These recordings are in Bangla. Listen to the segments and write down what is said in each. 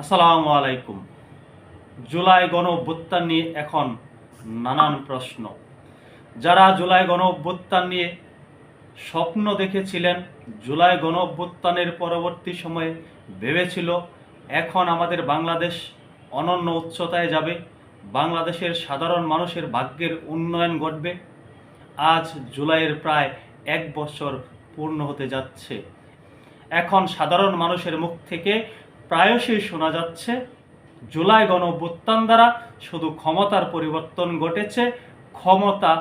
আসসালামু আলাইকুম। জুলাই গণ অভ্যুত্থান নিয়ে এখন নানান প্রশ্ন। যারা জুলাই গণ অভ্যুত্থান নিয়ে স্বপ্ন দেখেছিলেন, জুলাই গণ অভ্যুত্থানের পরবর্তী সময়ে ভেবেছিল, এখন আমাদের বাংলাদেশ অনন্য উচ্চতায় যাবে, বাংলাদেশের সাধারণ মানুষের ভাগ্যের উন্নয়ন ঘটবে। আজ জুলাইয়ের প্রায় এক বছর পূর্ণ হতে যাচ্ছে। এখন সাধারণ মানুষের মুখ থেকে প্রায়শই শোনা যাচ্ছে, জুলাই গণ অভ্যুত্থান দ্বারা শুধু ক্ষমতার পরিবর্তন ঘটেছে, ক্ষমতা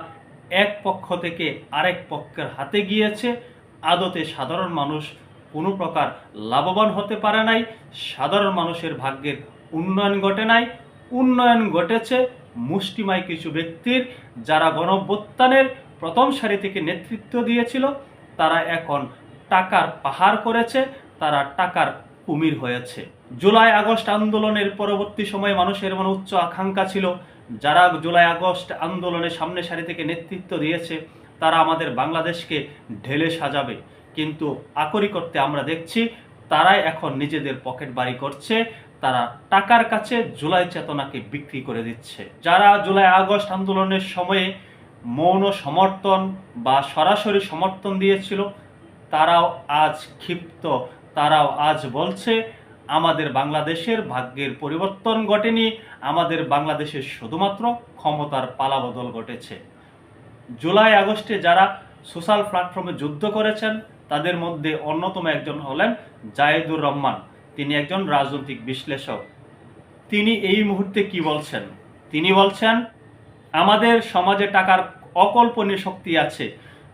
এক পক্ষ থেকে আরেক পক্ষের হাতে গিয়েছে, আদতে সাধারণ মানুষ কোনো প্রকার লাভবান হতে পারে নাই, সাধারণ মানুষের ভাগ্যের উন্নয়ন ঘটে নাই, উন্নয়ন ঘটেছে মুষ্টিমায় কিছু ব্যক্তির যারা গণঅভ্যুত্থানের প্রথম সারি থেকে নেতৃত্ব দিয়েছিল, তারা এখন টাকার পাহাড় করেছে, তারা টাকার কুমির হয়েছে। জুলাই আগস্ট আন্দোলনের পরবর্তী সময়ে মানুষের মনে উচ্চ আকাঙ্ক্ষা ছিল। যারা জুলাই আগস্ট আন্দোলনের সামনে সারি থেকে নেতৃত্ব দিয়েছে, তারা আমাদের বাংলাদেশকে ঢেলে সাজাবে। কিন্তু আকরি করতে আমরা দেখছি, তারাই এখন নিজেদের পকেট বাড়ি করছে, তারা টাকার কাছে জুলাই চেতনাকে বিক্রি করে দিচ্ছে। যারা জুলাই আগস্ট আন্দোলনের সময়ে মৌন সমর্থন বা সরাসরি সমর্থন দিয়েছিল, তারাও আজ ক্ষিপ্ত তারাও আজ বলছে, আমাদের বাংলাদেশের ভাগ্যের পরিবর্তন ঘটেনি, আমাদের বাংলাদেশের শুধুমাত্র ক্ষমতার পালাবদল ঘটেছে। জুলাই, আগস্টে যারা সোশ্যাল প্ল্যাটফর্মে যুদ্ধ করেছেন, তাদের মধ্যে অন্যতম একজন হলেন জায়েদুর রহমান। তিনি একজন রাজনৈতিক বিশ্লেষক। তিনি এই মুহূর্তে কি বলছেন? তিনি বলছেন, আমাদের সমাজে টাকার অকল্পনীয় শক্তি আছে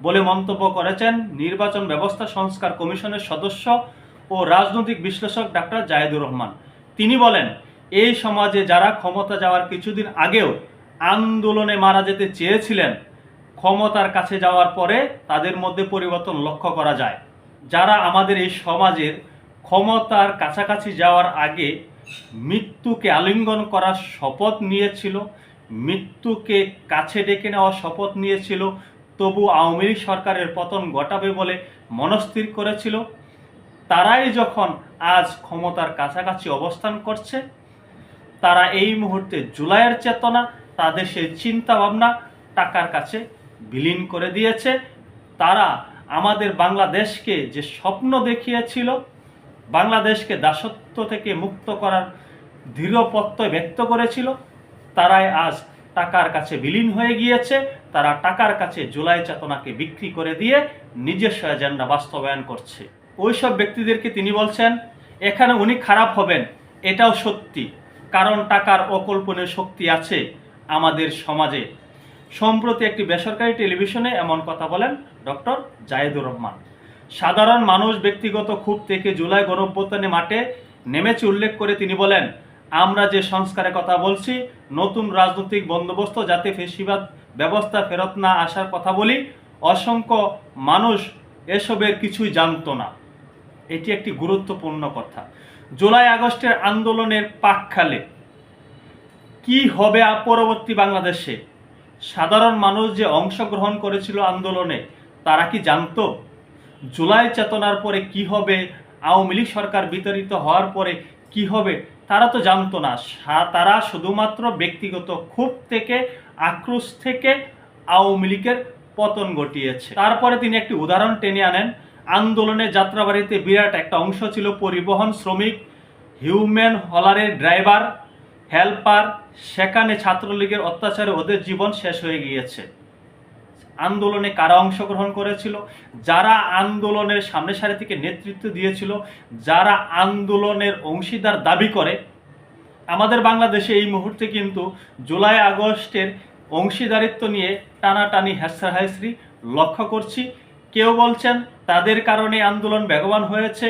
বলে মন্তব্য করেছেন নির্বাচন ব্যবস্থা সংস্কার কমিশনের সদস্য ও রাজনৈতিক বিশ্লেষক ডাক্তার জায়েদুর রহমান। তিনি বলেন, এই সমাজে যারা ক্ষমতা যাওয়ার কিছুদিন আগেও আন্দোলনে মারা যেতে চেয়েছিলেন, ক্ষমতার কাছে যাওয়ার পরে তাদের মধ্যে পরিবর্তন লক্ষ্য করা যায়। যারা আমাদের এই সমাজের ক্ষমতার কাছাকাছি যাওয়ার আগে মৃত্যুকে আলিঙ্গন করার শপথ নিয়েছিল, মৃত্যুকে কাছে ডেকে নেওয়ার শপথ নিয়েছিল, তবু আওয়ামী সরকারের পতন ঘটাবে বলে মনস্থির করেছিল তারাই যখন আজ ক্ষমতার কাছাকাছি অবস্থান করছে, তারা এই মুহূর্তে জুলাইয়ের চেতনা, তাদের সেই চিন্তা ভাবনা টাকার কাছে বিলীন করে দিয়েছে। তারা আমাদের বাংলাদেশকে যে স্বপ্ন দেখিয়েছিল, বাংলাদেশকে দাসত্ব থেকে মুক্ত করার দৃঢ় ব্যক্ত করেছিল, তারাই আজ টাকার কাছে বিলীন হয়ে গিয়েছে। তারা টাকার কাছে জুলাই চেতনাকে বিক্রি করে দিয়ে নিজস্ব এজেন্ডা বাস্তবায়ন করছে। ওইসব ব্যক্তিদেরকে তিনি বলছেন, এখানে উনি খারাপ হবেন, এটাও সত্যি, কারণ টাকার অকল্পনীয় শক্তি আছে আমাদের সমাজে। সম্প্রতি একটি বেসরকারি টেলিভিশনে এমন কথা বলেন ডক্টর জায়েদুর রহমান। সাধারণ মানুষ ব্যক্তিগত ক্ষোভ থেকে জুলাই গণঅভ্যুত্থানে মাঠে নেমেছে উল্লেখ করে তিনি বলেন, আমরা যে সংস্কারের কথা বলছি, নতুন রাজনৈতিক বন্দোবস্ত যাতে ফেসিবাদ ব্যবস্থা ফেরত না আসার কথা বলি, অসংখ্য মানুষ এসবের কিছুই জানতো না। এটি একটি গুরুত্বপূর্ণ কথা। জুলাই আগস্টের আন্দোলনের পাকখালে কি হবে পরবর্তী বাংলাদেশে? সাধারণ মানুষ যে অংশগ্রহণ করেছিল আন্দোলনে, তারা কি জানতো? জুলাই চেতনার পরে কি হবে? আওয়ামী লীগ সরকার বিতরিত হওয়ার পরে কি হবে? তারা তো জানতো না। তারা শুধুমাত্র ব্যক্তিগত ক্ষোভ থেকে, আক্রোশ থেকে আওয়ামী লীগের পতন ঘটিয়েছে। তারপরে তিনি একটি উদাহরণ টেনে আনেন। আন্দোলনে যাত্রাবাড়িতে বিরাট একটা অংশ ছিল পরিবহন শ্রমিক, হিউম্যান হলারের ড্রাইভার, হেল্পার, সেখানে ছাত্রলীগের অত্যাচারে ওদের জীবন শেষ হয়ে গিয়েছে। আন্দোলনে কারা অংশগ্রহণ করেছিল? যারা আন্দোলনের সামনে সারি থেকে নেতৃত্ব দিয়েছিল, যারা আন্দোলনের অংশীদার দাবি করে, আমাদের বাংলাদেশে এই মুহূর্তে কিন্তু জুলাই আগস্টের অংশীদারিত্ব নিয়ে টানাটানি হ্যাসরা হাইসরি লক্ষ্য করছি। কেউ বলছেন তাদের কারণে আন্দোলন বেগবান হয়েছে,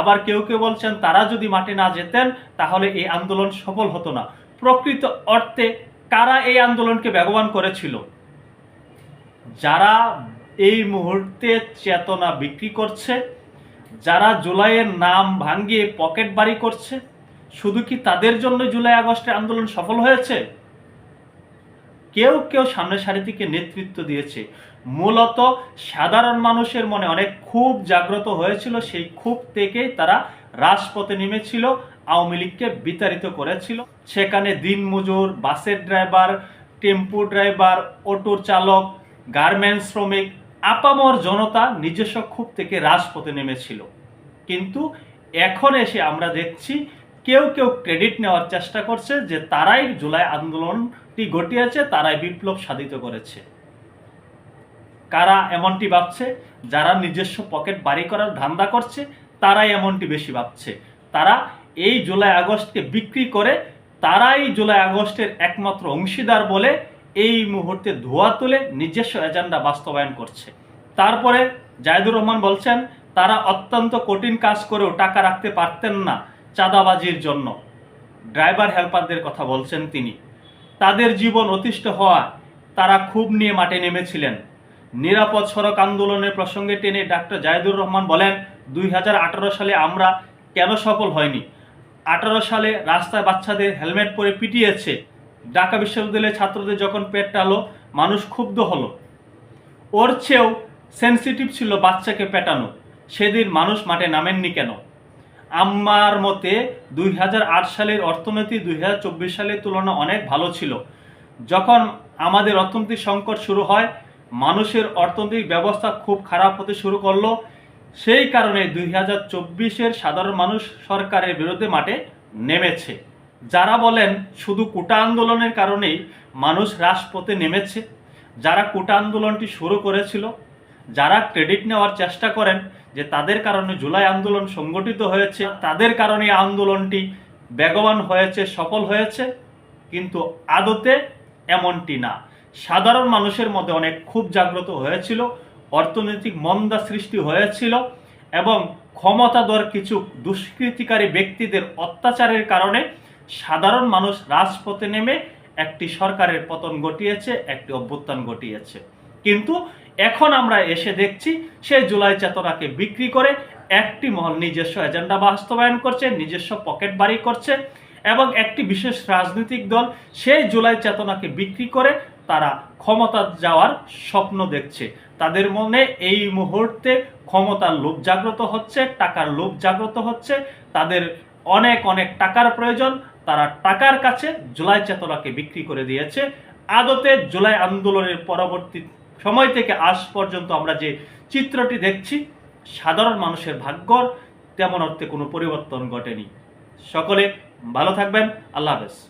আবার কেউ কেউ বলছেন তারা যদি মাঠে না যেতেন তাহলে এই আন্দোলন সফল হতো না। প্রকৃত অর্থে কারা এই আন্দোলনকে বেগবান করেছিল? যারা এই মুহূর্তে চেতনা বিক্রি করছে, যারা জুলাইয়ের নাম ভাঙ্গিয়ে পকেট বাড়ি করছে, শুধু কি তাদের জন্য জুলাই আগস্টে আন্দোলন সফল হয়েছে? কেউ কেউ সামনে সারি নেতৃত্ব দিয়েছে। মূলত সাধারণ মানুষের মনে অনেক খুব জাগ্রত হয়েছিল, সেই ক্ষোভ থেকেই তারা রাজপথে নেমেছিল, আওয়ামী লীগকে বিতাড়িত করেছিল। সেখানে দিনমজুর, বাসের ড্রাইভার, টেম্পু ড্রাইভার, অটোর চালক, গার্মেন্টস শ্রমিক, আপামর জনতা নিজস্ব ক্ষোভ থেকে রাজপথে নেমেছিল। কিন্তু এখন এসে আমরা দেখছি কেউ কেউ ক্রেডিট নেওয়ার চেষ্টা করছে যে তারাই জুলাই আন্দোলনটি ঘটিয়েছে, তারাই বিপ্লব সাধিত করেছে। কারা এমনটি ভাবছে? যারা নিজস্ব পকেট বাড়ি করার ধান্দা করছে, তারাই এমনটি বেশি ভাবছে। তারা এই জুলাই আগস্টকে বিক্রি করে, তারাই জুলাই আগস্টের একমাত্র অংশীদার বলে এই মুহূর্তে ধোয়া তুলে নিজস্ব এজেন্ডা বাস্তবায়ন করছে। তারপরে জায়দুর রহমান বলছেন, তারা অত্যন্ত কঠিন কাজ করেও টাকা রাখতে পারতেন না। চাঁদাবাজির জন্য। ড্রাইভার হেল্পারদের কথা বলছেন তিনি। তাদের জীবন অতিষ্ঠ হওয়া তারা খুব নিয়ে মাঠে নেমেছিলেন। নিরাপদ সড়ক আন্দোলনের প্রসঙ্গে টেনে ডাক্তার জাহিদুর রহমান বলেন, দুই হাজার আঠারো সালে আমরা কেন সফল হয়নি? আঠারো সালে রাস্তায় বাচ্চাদের হেলমেট পরে পিটিয়েছে। ঢাকা বিশ্ববিদ্যালয়ের ছাত্রদের যখন পেট টালো, মানুষ ক্ষুব্ধ হলো। ওর চেয়েও সেন্সিটিভ ছিল বাচ্চাকে পেটানো। সেদিন মানুষ মাঠে নামেননি কেন? আমার মতে দুই হাজার আট সালের অর্থনীতি দুই হাজার চব্বিশ সালের তুলনায় অনেক ভালো ছিল। যখন আমাদের অর্থনৈতিক সংকট শুরু হয়, মানুষের অর্থনৈতিক ব্যবস্থা খুব খারাপ হতে শুরু করল। সেই কারণে দুই হাজার চব্বিশের সাধারণ মানুষ সরকারের বিরুদ্ধে মাঠে নেমেছে। যারা বলেন শুধু কোটা আন্দোলনের কারণেই মানুষ রাজপথে নেমেছে, যারা কোটা আন্দোলনটি শুরু করেছিল, যারা ক্রেডিট নেওয়ার চেষ্টা করেন যে তাদের কারণে জুলাই আন্দোলন সংগঠিত হয়েছে, তাদের কারণে আন্দোলনটি বেগবান হয়েছে, সফল হয়েছে, কিন্তু আদতে এমনটি না। সাধারণ মানুষের মধ্যে অনেক খুব জাগ্রত হয়েছিল, অর্থনৈতিক মন্দা সৃষ্টি হয়েছিল এবং ক্ষমতাধর কিছু দুষ্কৃতিকারী ব্যক্তিদের অত্যাচারের কারণে সাধারণ মানুষ রাজপথে নেমে একটি সরকারের পতন ঘটিয়েছে, একটি অভ্যুত্থান ঘটিয়েছে। কিন্তু এখন আমরা এসে দেখছি সেই জুলাই চেতনাকে বিক্রি করে একটি মহল নিজস্ব এজেন্ডা বাস্তবায়ন করছে, নিজস্ব পকেট বাড়ি করছে এবং একটি বিশেষ রাজনৈতিক দল সেই জুলাই চেতনাকে বিক্রি করে তারা ক্ষমতা যাওয়ার স্বপ্ন দেখছে। তাদের মনে এই মুহূর্তে ক্ষমতার লোভ জাগ্রত হচ্ছে, টাকার লোভ জাগ্রত হচ্ছে, তাদের অনেক অনেক টাকার প্রয়োজন, তারা টাকার কাছে জুলাই চেতনাকে বিক্রি করে দিয়েছে। আদতে জুলাই আন্দোলনের পরবর্তী সময় থেকে আজ পর্যন্ত আমরা যে চিত্রটি দেখছি, সাধারণ মানুষের ভাগ্যর তেমন অর্থে কোনো পরিবর্তন ঘটেনি। সকলে ভালো থাকবেন, আল্লাহ হাফেজ।